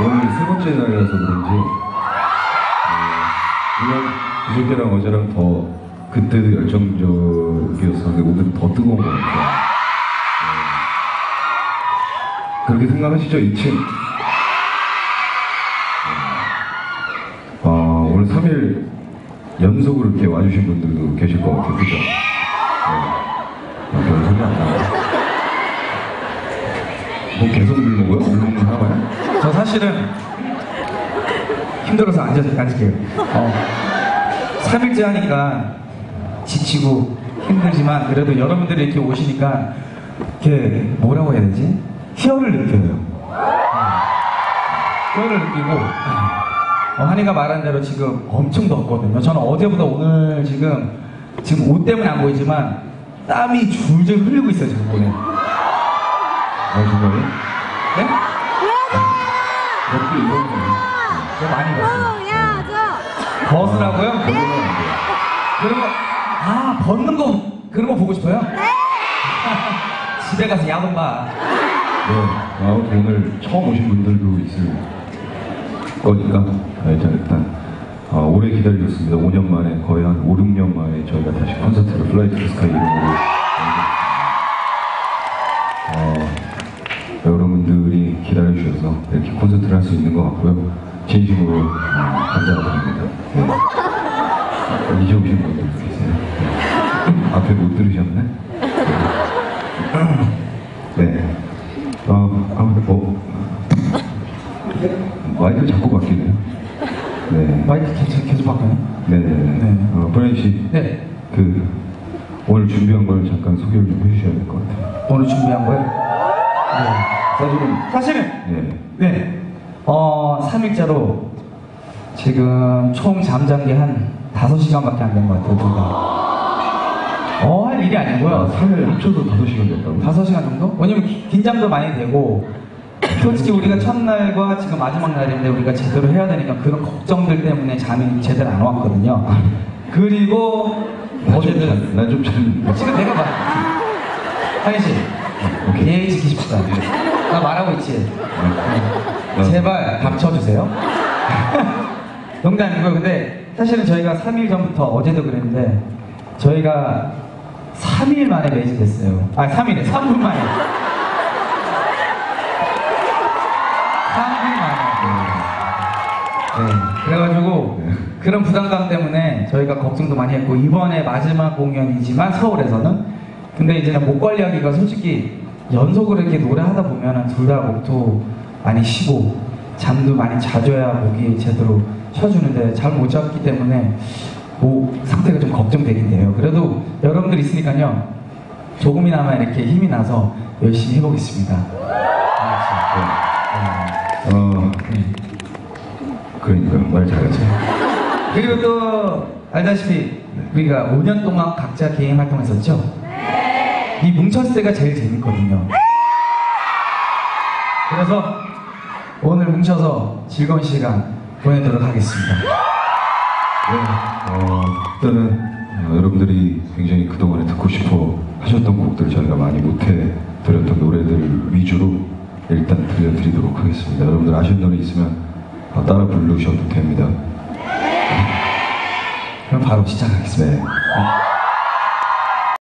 오늘 세 번째 날이라서 그런지 어, 물론 그저께랑 어제랑 더 그때도 열정적이었었는데 오늘은 더 뜨거운 것 같아요. 네. 그렇게 생각하시죠? 2층. 어, 오늘 3일 연속으로 이렇게 와주신 분들도 계실 것 같아요. 그죠? 뭐 계속 거야? 누르는 하나요? 저 사실은 힘들어서 앉아, 앉을게요. 어, 3일째 하니까 지치고 힘들지만 그래도 여러분들이 이렇게 오시니까 이렇게 뭐라고 해야 되지? 희열을 느껴요. 어, 희열을 느끼고 어, 한이가 말한 대로 지금 엄청 덥거든요. 저는 어제보다 오늘 지금 지금 옷 때문에 안 보이지만 땀이 줄줄 흘리고 있어요 지금 오늘. 아, 정말요? 네? 몇개 이런 거. 제가 많이 봤어요. 보여줘. 벗으라고요? 그런 거, 아, 벗는 거, 그런 거 보고 싶어요? 네! 집에 가서 야근 봐. 네, 아무튼 오늘 처음 오신 분들도 있을 거니까 네, 일단, 아, 오래 기다리셨습니다. 5년 만에 거의 한 5, 6년 만에 저희가 다시 콘서트를 플라이 투 스카이 이름으로 어, 여러분들이 기다려주셔서 이렇게 콘서트를 할 수 있는 것 같고요. 진심으로 음, 감사드립니다. 네. 아, 이제 오신 분들도 계세요. 네. 앞에 못 들으셨네? 네. 어, 아무튼 뭐 마이크 자꾸 바뀌네요. 네. 마이크 계속, 계속 바꿔요? 네네네. 네. 어, 브라이 씨, 네. 그 오늘 준비한 걸 잠깐 소개를 좀 해주셔야 될 것 같아요. 오늘 준비한 거요? 네. 사실은 사실은, 네. 네. 어, 3일째로 지금 총 잠잔 게 한 5시간밖에 안 된 것 같아요, 둘 다. 어, 할 일이 아, 아니고요. 3일 합쳐서 5시간 됐다고? 5시간 정도? 왜냐면 기- 긴장도 많이 되고 솔직히 우리가 첫날과 지금 마지막 날인데 우리가 제대로 해야 되니까 그런 걱정들 때문에 잠이 제대로 안 왔거든요. 그리고 어제는 난좀 잘... 지금 내가 말 하인 씨 예의 지키십시다. 나 말하고 있지? 네. 제발 닥쳐주세요. 농담이고요. 근데 사실은 저희가 3일 전부터 어제도 그랬는데 저희가 3일 만에 매진됐어요. 아 3일에 3분 만에 그래가지고 네. 그런 부담감 때문에 저희가 걱정도 많이 했고 이번에 마지막 공연이지만 서울에서는 근데 이제 목 관리하기가 솔직히 연속으로 이렇게 노래하다 보면은 둘 다 목도 많이 쉬고 잠도 많이 자줘야 목이 제대로 쉬어주는데 잘 못 잤기 때문에 목 상태가 좀 걱정되긴 돼요. 그래도 여러분들 있으니까요 조금이나마 이렇게 힘이 나서 열심히 해보겠습니다. 어, 네. 그러니까 말 잘하지. 그리고 또 알다시피 우리가 5년 동안 각자 개인 활동했었죠? 이 뭉쳤을 때가 제일 재밌거든요. 그래서 오늘 뭉쳐서 즐거운 시간 보내도록 하겠습니다. 네, 어, 일단은 어, 여러분들이 굉장히 그동안에 듣고 싶어 하셨던 곡들을 저희가 많이 못해 드렸던 노래들 위주로 일단 들려드리도록 하겠습니다. 여러분들 아시는 노래 있으면 어, 따라 부르셔도 됩니다. 그럼 바로 시작하겠습니다. 네.